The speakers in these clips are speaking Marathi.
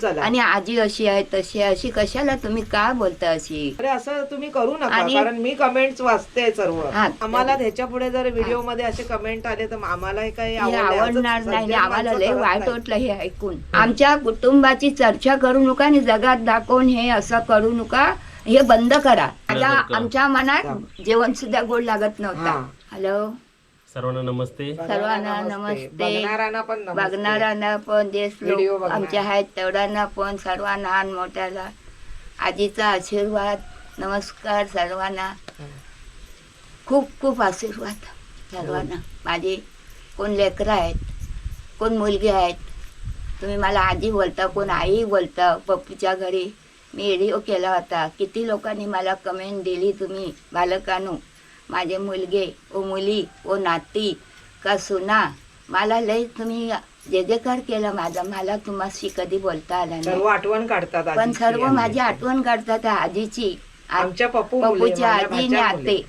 चला आणि आजी अशी आहे तशी आहे अशी कशाला तुम्ही का बोलता अशी अरे असं तुम्ही करू नका आणि- कारण मी कमेंट्स वाचते सर्व हा. आम्हाला ह्याच्या पुढे जर व्हिडिओमध्ये असे कमेंट आले तर आम्हाला हे काही हे आवडलं. असं आवडणार नाही सज्जन आम्हाला माणसं लय करत वाईट नाही. वाटलं हे ऐकून आमच्या कुटुंबाची चर्चा करू नका आणि जगात दाखवून हे असं करू नका हे बंद करा आता बरोबर. आमच्या मनात जेवण सुद्धा गोड लागत नव्हता हा. हॅलो सर्वांना नमस्ते. सर्वांना नमस्ते. बघणाऱ्यांना पण नमस्ते. बघणाऱ्यांना पण जे व्हिडिओ लोक बघणार. आमचे आहेत तेवढ्यांना पण सर्वांना लहान मोठ्याला. आजीचा आशीर्वाद. नमस्कार सर्वांना. खूप खूप आशीर्वाद सर्वांना. माझे कोण लेकरं आहेत कोण मुलगी आहेत तुम्ही मला आजी बोलता कोण आई बोलता पप्पूच्या घरी मी व्हिडिओ केला होता. किती लोकांनी मला कमेंट दिली तुम्ही बालकानू. माझे मुलगे ओ मुली ओ नाती का सुना? मला लय तुम्ही जे जे कर केलं माझा. मला तुम्हाशी कधी बोलता आलं सर्व नाही आठवण काढतात पण आजीची सर्व आणि- माझी आठवण काढतात आजीची. आ- आमच्या पप्पू मुले, पप्पूची माझ्या आजी मुले. आते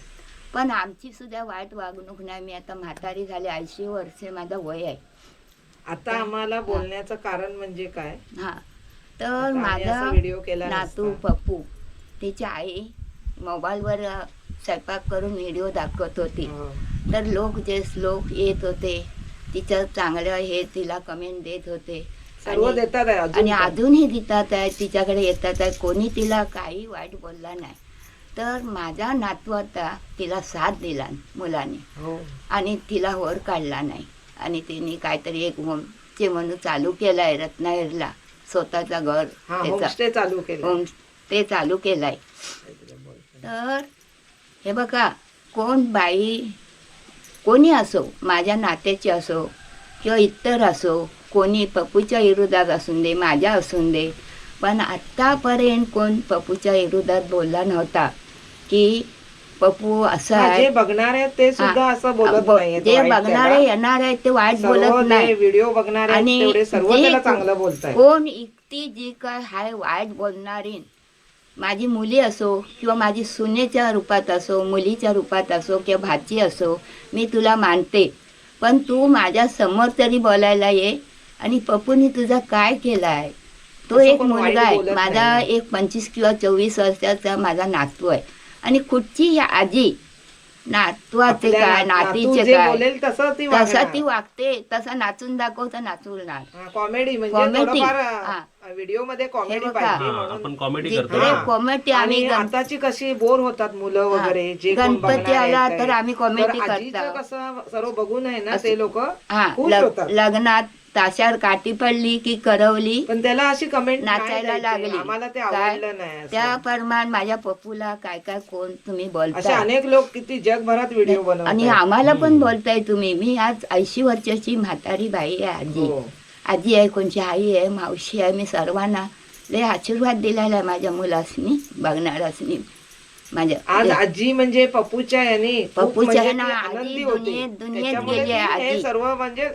पण आमची सुद्धा वाईट वागणूक नाही. मी आता म्हातारी झाली ऐंशी वर्षे माझं वय आहे. आता आम्हाला बोलण्याचं कारण म्हणजे काय? हा. तर आता आम्ही असा व्हिडिओ केला माझा नातू नसता. पप्पू तिची आई मोबाईलवर अ, स्वयंपाक करून व्हिडिओ दाखवत होती. हो. तर लोक जे लोक येत होते तिचं चांगलं हे तिला कमेंट देत होते. आणि- आहे. अजूनही देतात आहे तिच्याकडे येतात आहे. कोणी तिला काही वाईट बोलला नाही. तर माझा नातू आता तिला साथ दिला मुलाने. हो. आणि तिला वर काढला नाही. आणि तिने काहीतरी एक होम चे म्हणून चालू केलाय रत्नागिरीला स्वतःचा घर त्याचा चालू केलं होम ते चालू केलाय. तर हे बघा कोण बाई कोणी असो माझ्या नात्याची असो किंवा इतर असो कोणी पप्पूच्या विरोधात असून दे माझ्या असून दे पण आत्तापर्यंत कोण पप्पूच्या विरोधात बोलला नव्हता की पप्पू असं आहे बघणार ते सुद्धा. असं बोलत नाहीयेत जे बघणारे. येणार आहेत ते वाईट बोलत नाही व्हिडिओ बघणारे आणि सर्व त्याला चांगलं बोलतायत कोण इकती जी काय हाय वाईट बोलणारी माझी मुली असो किंवा माझी सुनेच्या रूपात असो मुलीच्या रूपात असो किंवा भाची असो मी तुला मानते. पण तू माझ्यासमोर तरी बोलायला ये आणि पप्पूनी तुझा काय केला आहे तो एक मुलगा आहे. माझा. एक पंचवीस किंवा चोवीस वर्षाचा माझा नातू आहे. आणि कुठची या आजी नातवाचे काय नातीचे काय बोलेल तसं ती वागते तसं नाचून दाखवतं नाचवणार कॉमेडी म्हणजे हा. व्हिडिओमध्ये कॉमेडी आपण कॉमेडी करतो. कॉमेडी आम्ही आताची कशी बोर होतात मुलं वगैरे जे कोण गणपती बघणार आला तर. आम्ही आजीचं करतो. कसं सर्व बघून आहे ना ते लोक हा लग्नात ताशावर काठी पडली की करवली पण त्याला अशी कमेंट नाचायला लागली आम्हाला ते? आवडलं नाही असं. त्या प्रमाण माझ्या पप्पूला काय काय कोण तुम्ही असे बोलता अनेक लोक किती जगभरात व्हिडिओ आणि बनवतात आम्हाला पण. बोलताय तुम्ही मी आज ऐंशी वर्षाची म्हातारी बाई आहे आजी हो. आजी आहे कोणची आई आहे मावशी आहे मी सर्वांना लय आशीर्वाद दिलेला आहे माझ्या मुलासनी बघणारासनी माझ्या आज आजी म्हणजे पप्पूच्या यांनी पप्पूच्या म्हणजे ह्यानं आजी. दुनियेत- दुनियेत गेली आहे हे आजी. सर्व म्हणजे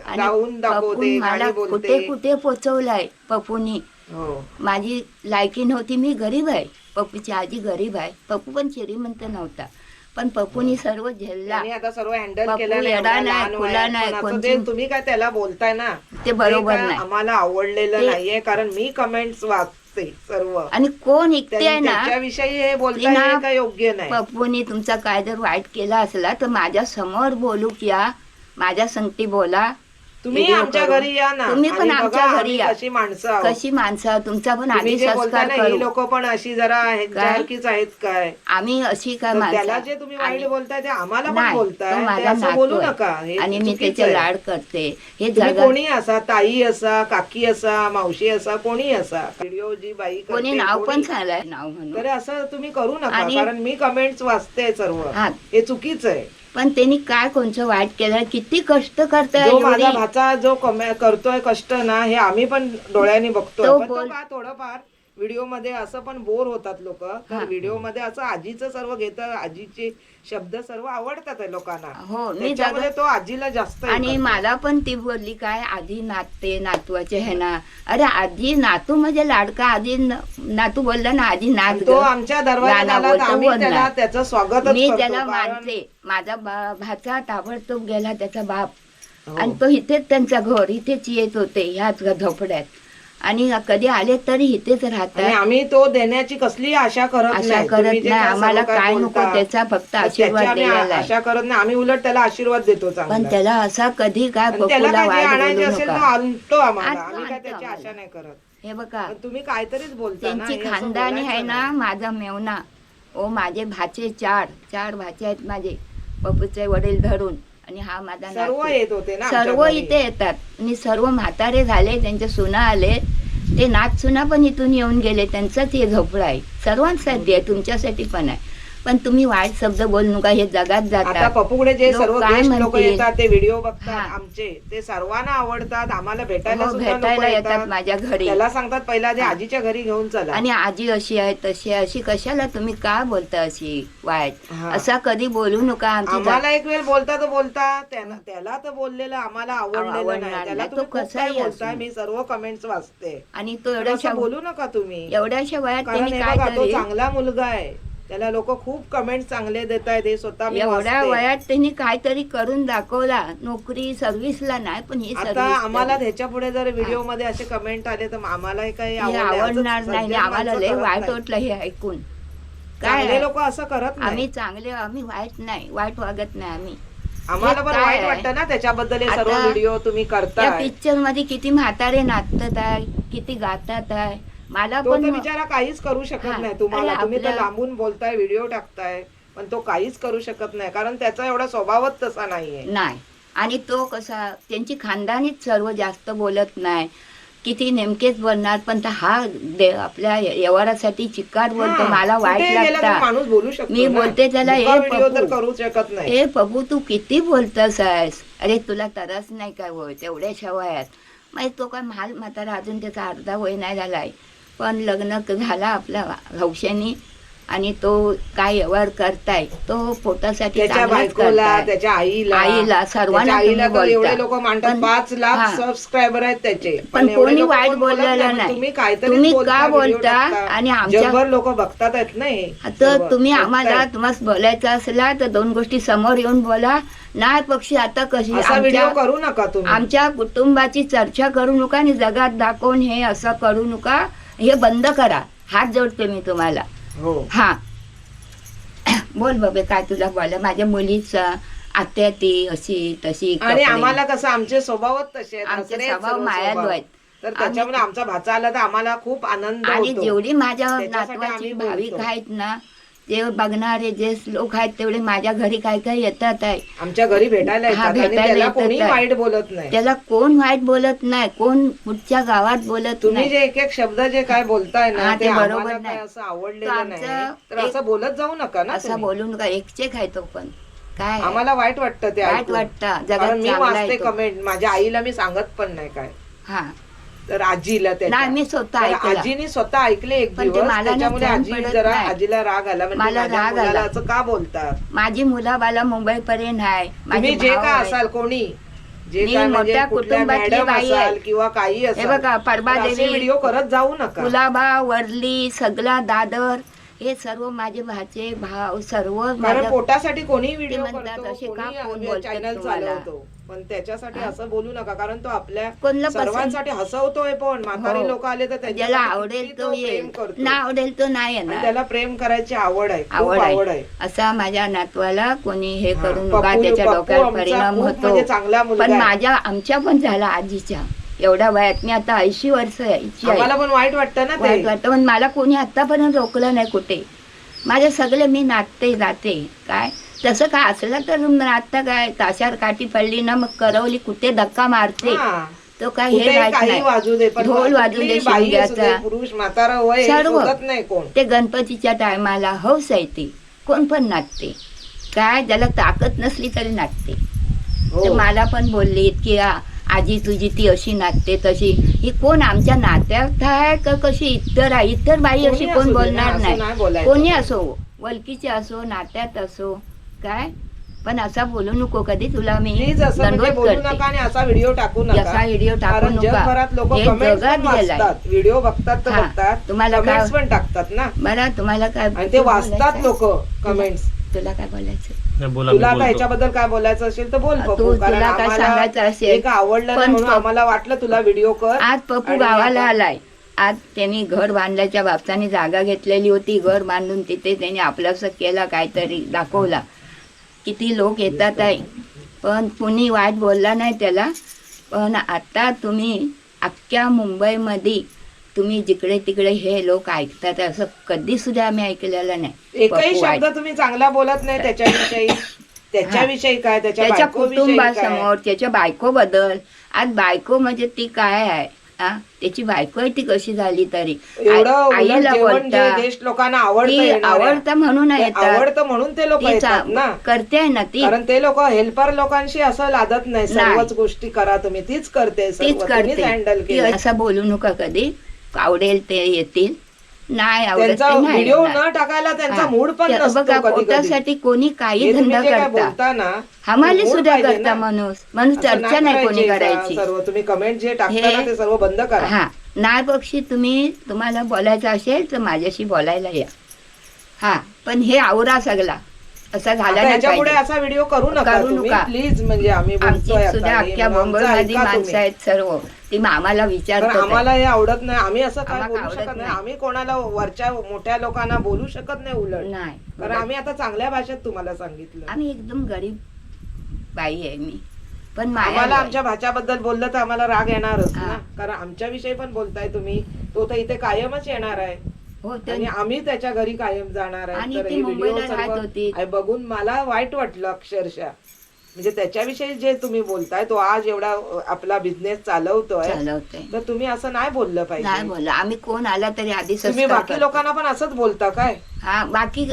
दाखवते मला गाणी कुठे बोलते. कुठे पोचवलाय पप्पूनी. हो. माझी लायकी नव्हती मी गरीब आहे. पप्पूची आजी गरीब आहे. पप्पू पण श्रीमंत नव्हता. पण पप्पूनी सर्व झेलला. आता सर्व हँडल केलं येडा नाही, खुला नाही, कोणची- तुम्ही काय त्याला बोलताय ना ते बरोबर काय नाही. आम्हाला आवडलेलं ते- नाहीये कारण मी कमेंट्स वाचते सर्व. आणि कोण इकते आहे ना त्याच्याविषयी हे हे काय योग्य नाही. पप्पूनी तुमचा काय जर वाईट केला असला तर माझ्यासमोर बोलू किया. माझ्या संगती बोला. तुम्ही आमच्या. घरी या ना. तुम्ही पण आमच्या घरी या. कशी माणसं आहोत. कशी माणसं तुमचा पण तुम्ही आधी जे बोलताय संस्कार ना ही करू लोक पण अशी जरा ह्याच्यासारखीच आहेत काय? आम्ही अशी काय तर त्याला जे तुम्ही वाईट बोलताय ते आम्हाला पण नाही, तो बोलताय. ते माझा असं नातू बोलू आहे. नका. हे आणि मी चुकीचं त्याचे आहे. लाड करते. हे तुम्ही कोणी असा? ताई असा? काकी असा? मावशी असा? कोणी असा? व्हिडिओ जी बाई करते, कोणी नाव पण कोणी- नाव म्हणून. तर असं तुम्ही करू नका आणि- कारण मी कमेंट्स वाचते सर्व. हा. हे चुकीचं आहे. पण त्यांनी काय कोणचं वाईट केलं? किती कष्ट करताय जो माझा एवढी- भाचा जो कमे- करतोय कष्ट ना हे आम्ही पण डोळ्यांनी बघतोय. तो पण तो बोल- का थोडंफार व्हिडिओमध्ये असं पण बोर होतात लोक तर. व्हिडिओमध्ये असं आजीचं सर्व घेत आजीचे शब्द सर्व आवडतात लोकांना हो मी जगात तो आजीला जास्त आणि. मला पण ती बोलली काय आधी नातते नातवाचे हे ना अरे आधी नातू म्हणजे लाडका आधी नातू बोलला ना आधी नात तो. आमच्या. त्याला त्याचं स्वागत मी त्याला मानते माझा भाचा ताबडतोब गेला त्याचा बाप हो. आणि तो इथेच त्यांचा घर इथेच येत होते ह्याच झोपड्यात आणि कधी आले तरी इथेच आणि राहतात आम्ही तो देण्याची कसली आशा करत आशा नाही. करत तुम्ही जे नाही. काय आम्हाला सर्व काय नको बोलता, त्याचा फक्त त्याची आशीर्वाद आम्ही आहे. आशा करत नाही. आम्ही उलट त्याला आशीर्वाद देतो पण चांगला त्याला असा कधी काय आणि त्याला पप्पूला काय जे वाईट आणायचे बोलू असेल नका. आणतो आम्हाला. आणतो, आम्ही काय आणतो त्याची आम्हाला. आशा नाही करत. हे बघा. पण तुम्ही काहीतरीच बोलता ना त्यांची हे असं खानदानी आहे ना नाही. माझा मेवना. ओ माझे भाचे चार. चार भाचे आहेत माझे. पप्पूचे वडील धरून. आणि हा माझा सर्व नातू. येत होते ना आमच्या सर्व घरी. इथे येतात. आणि सर्व म्हातारे झाले त्यांचे सुना आले. ते नाच सुना पण इथून येऊन गेले त्यांचंच हे झोपडं आहे. सर्वांसाठी आहे तुमच्यासाठी पण आहे. पण तुम्ही वाईट शब्द बोलू नका हे जगात आता जातात पप्पूकडे जे लोक सर्व काय गेस्ट लोक म्हणतील? येतात ते व्हिडिओ बघतात हा. आमचे ते सर्वांना आवडतात आम्हाला भेटायला हो, सुद्धा लोकं भेटायला येतात माझ्या घरी त्याला सांगतात पहिला ते. आजीच्या घरी घेऊन चला आणि आजी अशी आहे तशी आहे अशी कशाला तुम्ही का बोलता अशी वाईट हा. असा कधी बोलू नका आमची आम्हाला एक वेळ बोलता तर बोलता त्याला त्याला तर बोललेलं आम्हाला आवडलेलं आवडणार नाही त्याला नाही. तो तुम्ही खूप कसाही काय बोलताय. मी सर्व कमेंट्स वाचते आणि तो एवढ्याशा बोलू नका तुम्ही एवढ्याशा वयात कारण त्यांनी हे काय बघा तो तरी चांगला मुलगा आहे त्याला लोक खूप कमेंट चांगले देत आहेत हे स्वतः मी एवढ्या वाचते. वयात त्यांनी काहीतरी करून दाखवला नोकरी सर्व्हिसला नाही पण ही आता आम्हाला ह्याच्या पुढे जर व्हिडिओमध्ये असे कमेंट आले तर आम्हाला हे काही हे आवडले. आवडणार नाही सज्जन आम्हाला माणसं लय करत वाईट नाही. वाटलं हे ऐकून काय चांगले आहे? लोक असं करत नाही आम्ही चांगले आम्ही वाईट नाही वाईट वागत नाही आम्ही आम्हाला पण काय वाईट आहे? वाटतं ना त्याच्याबद्दल हे सर्व आता व्हिडिओ तुम्ही या करताय पिक्चरमध्ये किती म्हातारे नाचतात आहे किती गातात आहे मला तो तर पण बिचारा काहीच करू शकत हा. नाही. तुम्हाला अरे तुम्ही तर आपल्या- लांबून बोलताय व्हिडिओ टाकताय पण तो काहीच करू शकत नाही. कारण त्याचा एवढा स्वभावच तसा नाहीये. नाही. आणि तो कसा त्यांची खानदानीच सर्व जास्त बोलत नाही. किती नेमकेच बोलणार पण तो हा दे- आपल्या व्यवहारासाठी चिकार बोलतो. हा, मला वाईट कुठे गेला तरी लागतं. माणूस बोलू शकतो मी ना. बोलते त्याला, मुका "ए, व्हिडिओ तर पप्पू." करू शकत नाही. ए प्रभू तू किती बोलतस आहेस? अरे तुला तरच नाही काय होय? तेवढ्याशा वयात. मग तो काय महाल म्हातारा अजून त्याचा अर्धा वय नाही झालाय. पण लग्न झाला आपल्या हौशेनी आणि तो काय व्यवहार करताय तो पोटासाठी त्याच्या चांगलाच बायकोला करताय. त्याच्या आईला आईला, सर्वांना त्याच्या आईला तुम्ही तर एवढे बोलता. लोक पण- पाच लाख हा. सबस्क्रायबर आहेत त्याचे पण एवढे कोणी लोकं वाईट कोण बोलत बोललेलं नाही. तुम्ही काहीतरी तुम्ही बोलता, का video बोलता टाकता. आणि आमच्या- जगभर लोक बघतात आहेत सर्व. तुम्ही बघतायत. आम्हाला तुम्हाला बोलायचं असला तर दोन गोष्टी समोर येऊन बोला नाही पक्षी आता कशी असा व्हिडिओ आमच्या करू नका तुम्ही आमच्या कुटुंबाची चर्चा करू नका आणि जगात दाखवून हे असं करू नका हे बंद करा हात जोडते मी तुम्हाला हो हा बोल बाबे काय तुला बोला माझ्या मुलीचा आत्या ती अशी तशी आणि कपडे. आम्हाला कसं आमचे स्वभावच तसे आहेत, आमचे आहेत स्वभाव सर्व मायाळू स्वभाव. आहेत. तर त्याच्यामुळे आमचा भाचा आला तर आम्हाला खूप आनंद आणि होतो जेवढी माझ्या त्याच्यासाठी नातवाची भाविक. आहेत ना ते बघणारे जे लोक आहेत तेवढे माझ्या घरी काय काय येतात आहे. आमच्या घरी भेटायला हा, येतात आणि भेटायला त्याला येतात कोणी. वाईट बोलत नाही. त्याला कोण वाईट बोलत नाही कोण पुढच्या गावात बोलत तुम्ही नाही. जे एक एक शब्द जे काय बोलताय ना हा, ते ते बरोबर आम्हाला काय नाही. असं तो आवडलेलं आमचं नाही तर एक- असं बोलत जाऊ नका ना असं तुम्ही. बोलू नका. एकचे आहे तो पण. काय? आम्हाला वाईट वाटतं ते वाईट ऐकून. वाटतं. जगात कारण मी चांगला वाचते तो. कमेंट. माझ्या आईला मी सांगत पण नाही काय. हा. तर आजीला त्याच्या. नाही मी स्वतः तर ऐकलं आजीने स्वतः ऐकले एक पण ते दिवस मला ना त्याच्यामुळे आजी पडत जरा नाही. आजीला राग आला म्हणजे मला माझ्या राग मुलाला आला. असं का बोलतात माझी मुलाबाला मुंबई पर्यंत आहे माझे तुम्ही जे का. असाल कोणी जे मी काय म्हणजे मोठ्या कुठल्या कुटुंबातली मॅडम बाई असाल आहे. किंवा काही हे असाल बघा तर असे देवी व्हिडिओ करत जाऊ नका कुलाबा वरली सगळा दादर हे सर्व माझे भाचे भाव सर्व कारण माझ्या पोटासाठी कोणी व्हिडिओ म्हणतात, असे का कोण बोलतात चॅनल तुम्हाला? चालवतो. पण त्याच्यासाठी असं बोलू नका कारण तो आपल्या कोणला पसंत- सर्वांसाठी हसवतोय पण. म्हातारी हो. लोक आले तर ज्याला त्याच्यासाठी आवडेल किती तो प्रेम येईल करतो. ना आवडेल तो नाही आणि येणार त्याला प्रेम करायची आवड आहे खूप आवड आहे. आहे. असा माझ्या नातवाला कोणी हे हा, करू नका पप्पू- त्याच्या पप्पू डोक्यावर आमचा परिणाम खूप होतो. म्हणजे चांगला मुलगा पण आहे. माझ्या आमच्या पण झाला आजीच्या. एवढ्या वयात मी आता ऐंशी वर्ष यायची आहे. आम्हाला पण वाईट वाटतं ना वाईट वाटतं पण मला कोणी आतापर्यंत रोखलं नाही कुठे. माझे सगळे मी नाचते जाते. काय? तसं काय असलं तर नाचतं काय? ताशार काठी पडली ना मग करवली कुठे धक्का मारते. तो काय हे वाजू दे ढोल वाजू दे सर्व. ते गणपतीच्या टायमाला हौस आहे ती. कोण पण नाचते काय? ज्याला ताकद नसली तरी नाचते हो. मला पण बोलली की "आ, आजी तुझी ती अशी नाचते तशी. ही कोण आमच्या नात्यात? आहे का कशी इतर आहे? इतर बाई अशी कोण बोलणार नाही. कोणी असो वलकीचे असो नात्यात असो काय? पण असा बोलू नको कधी तुला मी. म्हणजे दंडवत बोलू करते. नका आणि असा व्हिडिओ टाकू नका. असा व्हिडिओ टाकू कारण नका. जगभरात लोक कमेंट्स जगात पण गेलाय. वाचतात. व्हिडिओ बघतात तर. बघतात. तुम्हाला काय- कमेंट्स पण टाकतात ना. बरं तुम्हाला काय ते वाचतात? लोक कमेंट्स तुला काय बोलायचं? नाही, बोला मी तुला आता बोलतो. ह्याच्याबद्दल काय बोलायचं असेल तर बोल तू- पप्पू कारण तुला काय आम्हाला सांगायचं असेल? एक आवडलं नाही पण म्हणून पप- आम्हाला वाटलं तुला व्हिडिओ कर आज पप्पू आणि गावाला आलाय. आज त्यांनी घर बांधल्याच्या बापसाने जागा घेतलेली होती. घर बांधून तिथे त्यांनी आपलासं केला काहीतरी दाखवला. किती लोक येतात आहे. पण कुणी वाईट बोलला नाही त्याला. पण आता तुम्ही अख्ख्या मुंबईमध्ये तुम्ही जिकडे तिकडे हे लोक ऐकतात असं कधी सुद्धा आम्ही ऐकलेलं नाही. एकही पप्पू शब्द. तुम्ही चांगला बोलत नाही त्याच्याविषयी. त्याच्याविषयी काय त्याच्या त्याच्या बायकोविषयी काय? कुटुंबासमोर त्याच्या बायको बद्दल आज बायको म्हणजे ती काय आहे? हा? त्याची बायको आहे ती कशी झाली तरी? एवढं आई- उलट आईला जेवण जे बोलता. ज्येष्ठ लोकांना आवडतं ती येणाऱ्या. आवडतं म्हणून ते येतात. आवडतं म्हणून ते लोक ती येतात चा- ना. करते ना ती. कारण ते लोक हेल्पर लोकांशी असं लादत नाही. नाही. सर्वच गोष्टी करा तुम्ही. तीच करते सर्व. तीच हँडल करते ती केलं. असं बोलू नका कधी. आवडेल ते येतील. नाही आवडत त्यांचा ते नाही व्हिडिओ येणार. न टाकायला त्यांचा हा. मूड पण नसतो बघा कधी कधी पोटासाठी कोणी काही हे तुम्ही धंदा जे काय करता. बोलता ना आम्हाला mood सुद्धा पाहिजे करता ना. माणूस म्हणून असं चर्चा नाही कोणी करायची करायची. सर्व. तुम्ही कमेंट जे टाकता हे- ते सर्व बंद करा. हा. नाही पक्षी तुम्ही तुम्हाला बोलायचं असेल तर माझ्याशी बोलायला या. हा. पण हे आवरा सगळा. असा झाला आता पाहिजे. असा व्हिडिओ करू नका करू तुम्ही. नका. प्लीज म्हणजे आम्ही आमची बोलतोय सुद्धा आता हे, अख्ख्या आमचं मुंबईमध्ये ऐका माणसं तुम्ही. आहेत सर्व. ती आम्हाला तर विचारतात आम्हाला हे आवडत नाही. आम्ही असं काय आम्हाला बोलू आवडत शकत नाही. नाही. आम्ही कोणाला वरच्या मोठ्या लोकांना बोलू शकत नाही उलट. नाही. कारण आम्ही आता चांगल्या भाषेत तुम्हाला सांगितलं. आम्ही एकदम गरीब बाई आहे मी. पण आम्हाला. आमच्या भाच्याबद्दल बोललं तर आम्हाला राग येणारच हा. ना. कारण आमच्या विषयी पण बोलताय तुम्ही. तो तर इथे कायमच येणार आहे. हो तर आणि आम्ही त्याच्या घरी कायम जाणार आहे. आणि तर ती हे व्हिडिओ मुंबईला राहत सर्व होती. आहे बघून मला वाईट वाटलं अक्षरशः. म्हणजे त्याच्याविषयी जे तुम्ही बोलताय तो आज एवढा आपला बिझनेस चालवतोय. चालवते तर तुम्ही असं नाही बोललं नाही पाहिजे बोला आम्ही कोण आला तरी आधी तुम्ही बाकी करतो. लोकांना पण असंच बोलता काय? हा बाकी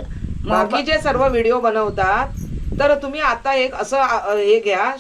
बाकी जे सर्व व्हिडिओ बनवतात तर तुम्ही आता एक असं अ, अ, हे घ्या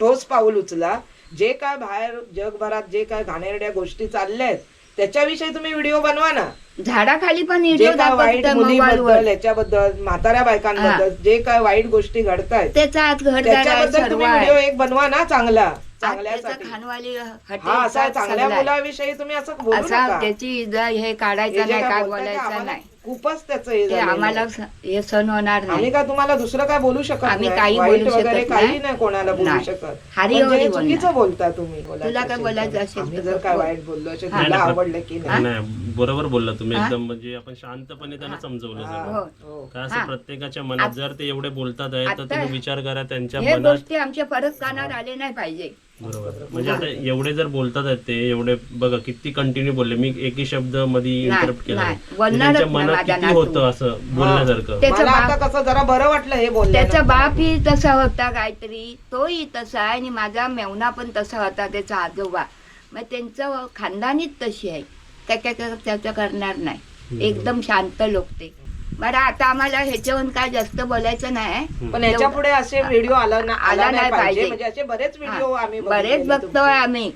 ठोस पाऊल उचला. जे काय बाहेर जगभरात जे काय घाणेरड्या गोष्टी चालल्या आहेत त्याच्याविषयी तुम्ही व्हिडिओ बनवा ना. झाडाखाली पण जे व्हिडिओ काय वाईट दाखवतात मुलीबद्दल मोबाईलवर याच्याबद्दल म्हाताऱ्या बायकांबद्दल जे काय वाईट गोष्टी घडतायत त्याचा त्याच्याबद्दल सर्व तुम्ही व्हिडिओ एक बनवा ना चांगला. चांगल्यासाठी. खानवाली हा असा चांगल्या. मुलाविषयी तुम्ही असं बोलू असा नका. त्याची हे हे काढायचं जे नाही काय काय बोलताय ते बोलायचं आम्हाला नाही. खूपच त्याचं हे ते झालेलं आहे. आम्हाला स- हे सण होणार आम्ही नाही काय तुम्हाला दुसरं काय बोलू शकत आम्ही नाही काही वाईट बोलू वगैरे शकत काही नाही. नाही कोणाला बोलू नाही. शकत हरी पण जे हरी चुकीचं बोलणार. बोलता तुम्ही तुला काय बोलायचं तर. असेल आम्ही तर जर काय बोल. वाईट बोललो असेल हा. तुला आवडलं की नाही बरोबर बोलला तुम्ही हा? एकदम म्हणजे आपण शांतपणे त्यांना समजवलं. सगळं हो हो. काय हा. असं प्रत्येकाच्या मनात जर ते एवढे बोलतात आहे तर आता- तुम्ही विचार करा त्यांच्या हे मनात गोष्टी आमच्या परत कानावर आले नाही पाहिजे बरोबर. म्हणजे आता एवढे जर बोलतात आहेत ते एवढे बघा किती कंटिन्यू बोलले. मी एकही शब्दमध्ये इंटरप्ट केला नाही. म्हणजे बोलणारच त्यांच्या नाही मनात माझा किती नातू. होतं असं बोलण्यासारखं? त्याचं मला बाप- आता कसं जरा बरं वाटलं हे बोललं त्याचा बापही तसा होता काहीतरी. तोही तसा आहे आणि माझा मेवना पण तसा होता त्याचा आजोबा. मग त्यांचं खानदानीच तशी आहे. काय त्याचं करणार नाही. एकदम शांत लोक ते. बरं आता आम्हाला ह्याच्यावरून काय जास्त बोलायचं नाही. पण याच्यापुढे असे व्हिडिओ आला ना आला नाही पाहिजे. म्हणजे असे बरेच व्हिडिओ. आम्ही बरेच बघितलेले बघतोय तुमचे. आम्ही.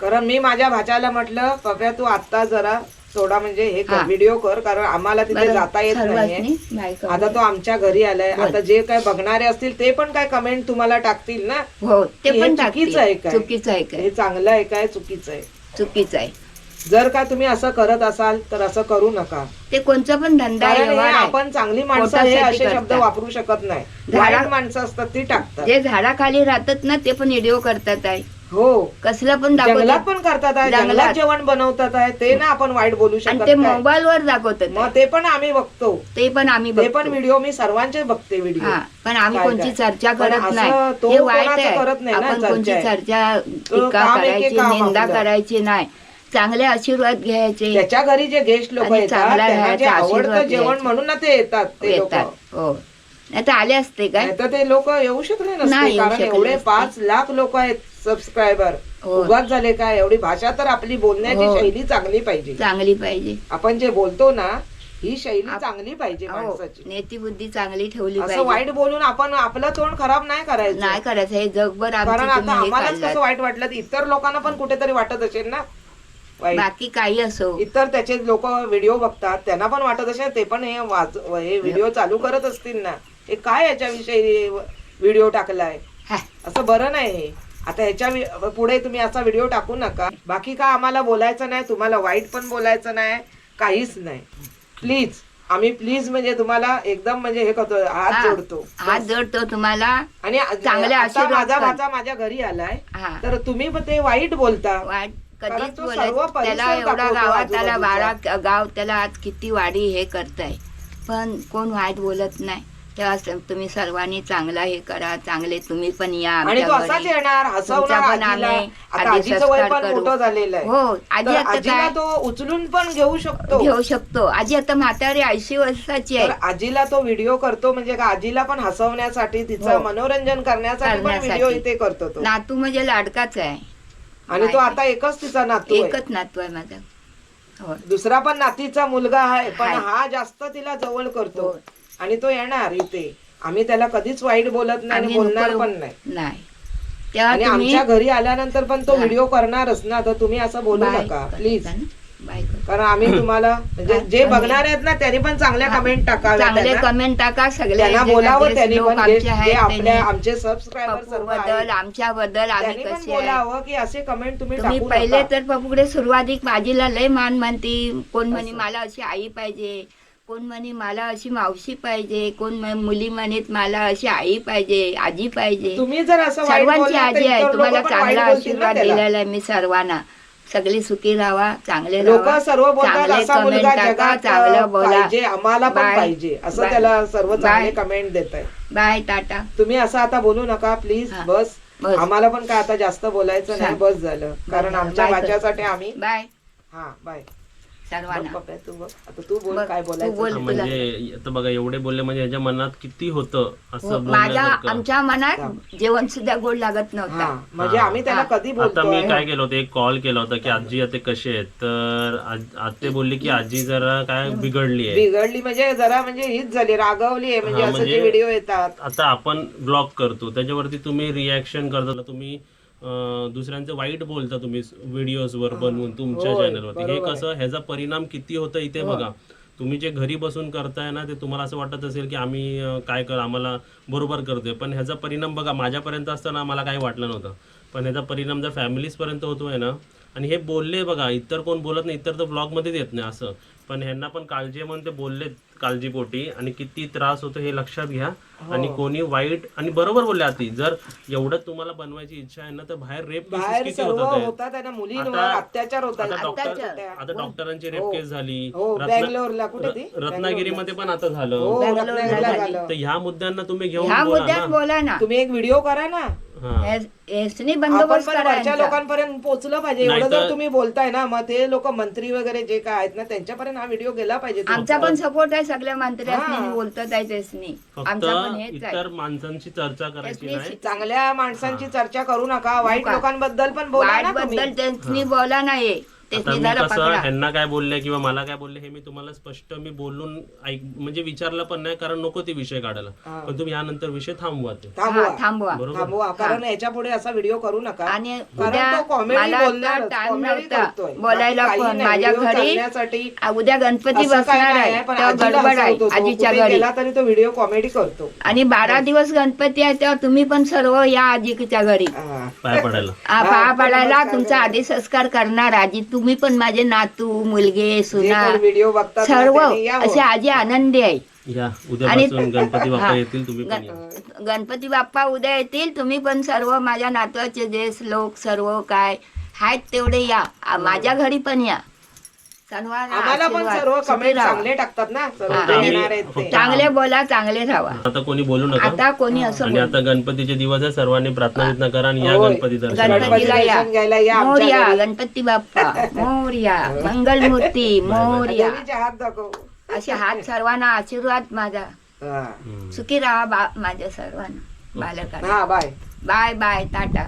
कारण मी माझ्या भाच्याला म्हटलं पप्या तू आता जरा सोडा म्हणजे हे कर हा. व्हिडिओ कर कारण आम्हाला तिथे बरं, जाता येत नाहीये. सर्वांनी बायका- आता तो आमच्या घरी आलाय. आता जे काय बघणारे असतील ते पण काय कमेंट तुम्हाला टाकतील ना? हो ते हे पण चुकीचं आहे टाकतील. काय? चुकीचं आहे काय? हे चांगलं आहे काय? चुकीचं आहे. चुकीचं आहे. जर का तुम्ही असं करत असाल तर असं करू नका. ते कोणचा पण धंदा कारण हे व्यवहार आहे. आपण चांगली माणसं हे पोटासाठी असे शब्द करतात. वापरू शकत नाही. झाडा- वाईट माणसं असतात ती टाकतात. जे झाडाखाली राहतात ना ते पण व्हिडिओ करतात आहे. हो. कसलं पण जंगलात दाखवतात पण करतात आहे. जंगलात. जंगलात जेवण बनवतात आहे. ते ना आपण वाईट बोलू आणि शकत ते नाही. मोबाईल वर दाखवतात मग ते पण आम्ही बघतो. ते पण आम्ही ते पण बघतो. व्हिडिओ मी सर्वांचे बघते व्हिडिओ. हा पण आम्ही काय कोणची काय? चर्चा पण करत असं नाही तो हे वाईट कोणाचं आहे. करत नाही ना आपण कोणची चर्चा आहे. चर्चा तो टीका काम एके करायची काम निंदा आपलं. करायची नाही. चांगले आशीर्वाद घ्यायचे. त्याच्या घरी जे गेस्ट लोक आणि येतात चांगला त्यांना जे राहायचा, आवडतं आशीर्वाद जेवण घ्यायचे. म्हणून ना ते येतात ते लोक. येतात हो. नाही तर आले असते काय? तर ते लोक येऊ शकले नसते नाही येऊ कारण शकले एवढे नसते. पाच लाख लोक आहेत सबस्क्रायबर हो. उगाच झाले काय? एवढी भाषा तर आपली बोलण्याची हो. शैली चांगली पाहिजे. चांगली पाहिजे. आपण जे बोलतो ना ही शैली आप- चांगली पाहिजे हो. माणसाची. नेती बुद्धी चांगली ठेवली असं पाहिजे. वाईट बोलून आपण आपलं तोंड खराब नाही करायचं. नाही करायचं. हे जगभर आमची कारण आता तुम्ही हे आम्हालाच काढलात. कसं वाईट वाटलं तर इतर लोकांना पण कुठेतरी वाटत असेल ना. वाईट बाकी काही असो. इतर त्याचे लोक व्हिडिओ बघतात त्यांना पण वाटत असेल ते पण हे वाच हे व्हिडिओ चालू करत असतील ना. हे काय याच्याविषयी व्हिडिओ टाकलाय? हा, असं बरं नाही हे. आता ह्याच्या वि- पुढे तुम्ही असा व्हिडिओ टाकू नका. बाकी का आम्हाला बोलायचं नाही तुम्हाला वाईट पण बोलायचं नाही काहीच नाही. प्लीज आम्ही प्लीज म्हणजे तुम्हाला एकदम म्हणजे हे करतो हात हा. जोडतो. हात जोडतो तुम्हाला. आणि चांगले आता आशीर्वाद माझा. भाचा माझ्या घरी आलाय. हा. तर तुम्ही पण ते वाईट बोलता. वाट कारण कधीच तो बोलायचं सर्व परिसर त्याला एवढा दाखवतो गावात त्याला आजूबाजूचा. बारा गाव त्याला आज किती वाडी हे करताय पण कोण वाईट बोलत नाही तेव्हा तुम्ही सर्वांनी चांगला हे करा चांगले तुम्ही पण या आणि आमच्या तो असाच घरी. येणार तुमचा हसवणार पण आजीला आम्ही आता आधी आजीचं वय संस्कार पण करू. मोठं झालेलं आहे हो आजी तर आता आजीला काय तो उचलून पण घेऊ शकतो घेऊ शकतो आजी आता म्हातारी ऐंशी वर्षाची तर आहे आजीला तो व्हिडिओ करतो म्हणजे का आजीला पण हसवण्यासाठी तिचं हो. मनोरंजन करण्यासाठी पण करण्यासाठी. व्हिडिओ इथे करतो तो नातू म्हणजे लाडकाच आहे आणि तो आता एकच तिचा नातू आहे. एकच नातू आहे माझा. हो. दुसरा पण नातीचा मुलगा आहे पण आहे. हा जास्त तिला जवळ करतो. हो. आणि तो येणार इथे. आम्ही त्याला कधीच वाईट बोलत नाही आणि आम्ही बोलणार नको- पण नाही. नाही. तेव्हा आणि तुम्ही आमच्या घरी आल्यानंतर पण तो हा. व्हिडिओ करणारच ना तर तुम्ही असं बोलू बाय. नका करता प्लीज ना? कारण आम्ही तुम्हाला म्हणजे जे बघणार आहेत ना त्यांनी पण चांगल्या. कमेंट टाकाव्या चांगले. कमेंट टाका सगळे त्यांना जे बोलावं त्यांनी आपल्या आमचे सबस्क्रायबर आमच्या बद्दल आम्ही कसे बोलावं की असे कमेंट तुम्ही टाकू पहिले. तर पप्पूकडे सुरुवातीक माझीला लय मान म्हणती कोण म्हणे मला अशी आई पाहिजे कोण म्हणे मला अशी मावशी पाहिजे कोण म्हणे मुली म्हणत मला अशी आई पाहिजे आजी पाहिजे तुम्ही जर सर्वांची आजी आहे तुम्हाला चांगला आशीर्वाद. दिलेला आहे मी सर्वांना सगळे सुखी राहा चांगले लोक सर्व बोलतात चांगले असा comment मुलगा टाका, जगात चांगलं बोला पाहिजे आम्हाला पण Bye. पाहिजे असं Bye. त्याला सर्व चांगले. कमेंट देत आहे बाय टाटा तुम्ही असं आता बोलू नका प्लीज हा. बस बस. आम्हाला पण काय आता जास्त बोलायचं नाही हा. बस झालं कारण. आमच्या Bye. भाच्यासाठी आम्ही बाय हा बाय सर्वांना पप्पा, तू बघ. आता तू बोल बघ, काय तू बोलायचं. बोल. ते. म्हणजे आता बघा एवढे बोलले म्हणजे ह्याच्या मनात किती होतं हो, असं माझ्या बोलण्यासारखं. आमच्या मनात जेवण सुद्धा गोड लागत हा नव्हता म्हणजे हा. आम्ही त्याला हा. कधी आता मी बोलतोय काय केलं होतं एक कॉल केला होता की आजी आता कशी आहेत? तर आज- आते बोलली की आजी जरा काय बिघडली आहे. बिघडली म्हणजे जरा म्हणजे हीच झाली रागवली आहे. म्हणजे हा, असं जे म्हणजे- व्हिडिओ येतात. आता आपण ब्लॉग करतो. त्याच्यावरती तुम्ही रिॲक्शन करता तुम्ही दुसऱ्यांचं वाईट बोलता तुम्ही व्हिडिओज वर बनवून तुमच्या चॅनलवरती. हे. कसं ह्याचा परिणाम किती होतं इथे बघा. तुम्ही जे घरी बसून करताय ना ते तुम्हाला असं वाटत असेल की आम्ही काय कर आम्हाला बरोबर करतोय. पण ह्याचा परिणाम बघा माझ्यापर्यंत असताना मला काही वाटलं नव्हतं. पण ह्याचा परिणाम जर फॅमिलीज पर्यंत होतोय ना आणि हे बोलले बघा इतर कोण बोलत नाही इतर तर ब्लॉगमध्येच येत नाही असं. पण ह्यांना पण काळजी म्हणून ते बोलले काळजीपोटी. आणि किती त्रास होतो हे लक्षात घ्या. आणि कोणी वाईट आणि बरोबर बोलले आती जर एवढं तुम्हाला बनवायची इच्छा आहे ना तर बाहेर रेप केसेस बाहेर किती होतात आहेत. होतात ना मुलींवर आता- अत्याचार होतात आता डॉक्टर अत्याचार. आता डॉक्टरांची रेप हो. केस झाली हो रत्ना- बँगलोरला कुठे ती र- रत्नागिरीमध्ये पण आता झालं हो रत्नागिरीला झाली. तर ह्या मुद्द्यांना तुम्ही घेऊन ह्या बोला मुद्द्यात ना बोला ना तुम्ही एक व्हिडिओ करा ना हा. एसनी आपण बंदोबस्त पण वरच्या करायचा लोकांपर्यंत पोहोचलं पाहिजे. एवढं नाहीतर- जर तुम्ही बोलताय ना मग ते लोक मंत्री वगैरे जे काय आहेत ना त्यांच्यापर्यंत हा व्हिडिओ गेला पाहिजे आमचा पण सपोर्ट आहे सगळ्या मंत्र्यांनी हा. बोलतात आहे त्यासनी. फक्त आमचा पण हेच आहे. इतर माणसांची चर्चा करायची नाही. चांगल्या माणसांची चर्चा करू नका. वाईट नका. लोकांबद्दल पण बोला वाईट ना बद्दल तुम्ही. त्यांनी बोला नाही आता त्यासनी मी जरा कसं पकडा ह्यांना काय बोलले किंवा मला काय बोलले हे मी तुम्हाला स्पष्ट मी बोलून ऐक म्हणजे विचारलं पण नाही कारण नको ते विषय काढायला. हा. पण तुम्ही यानंतर विषय थांबवा ते. थांबवा. हा, थांबवा. बरोबर. थांबवा. कारण याच्यापुढे असा व्हिडिओ करू नका. आणि कारण उद्या तो comedy मला आता बोलणारच, टाइम comedy नव्हता. करतोय. बोलायला बाकी काही पण नाही, माझ्या video घरी चालण्यासाठी आ, उद्या गणपती असं काय बसणार नाही. आहे. पण तेव्हा आजीला गडबड आहे तो. आजीच्या घरी. गेला तरी तो व्हिडिओ कॉमेडी करतो. आणि बारा दिवस गणपती आहे तेव्हा तुम्ही पण सर्व या आजीच्या घरी. हा. पाय पडायला. आ, हा, पाया पडायला तुमचा. आधी संस्कार करणार आजी. तुम्ही पण माझे नातू मुलगे सुना व्हिडिओ सर्व यावं. असे आजी आनंदी आहे या आणि- गणपती बाप्पा हा. येतील तुम्ही गणपती बाप्पा उद्या येतील तुम्ही पण सर्व माझ्या नातवाचे जे लोक सर्व काय आहेत तेवढे या माझ्या घरी पण या आम्हाला पण आशीर्वाद. सर्व सुखी कमेंट राहा. चांगले टाकतात ना सर्व हा. जे आम्ही- येणार आहेत ते. चांगले बोला चांगले राहा. आता कोणी बोलू नका. आता कोणी असं आणि बोल- आता गणपतीचे दिवस आहे सर्वांनी प्रार्थना करा आणि या होय. गणपती दर्शन गणपती गणपतीला या. दर्शन घ्यायला या आमच्या मोर्या घरी. गणपती बाप्पा मोर्या मंगलमूर्ती मोर्या. देवीचे हात दाखव. असे हात सर्वांना आशीर्वाद माझा. हा. सुखी राहा बा माझ्या सर्वांना बालकांना. हा बाय. Bye bye Tata.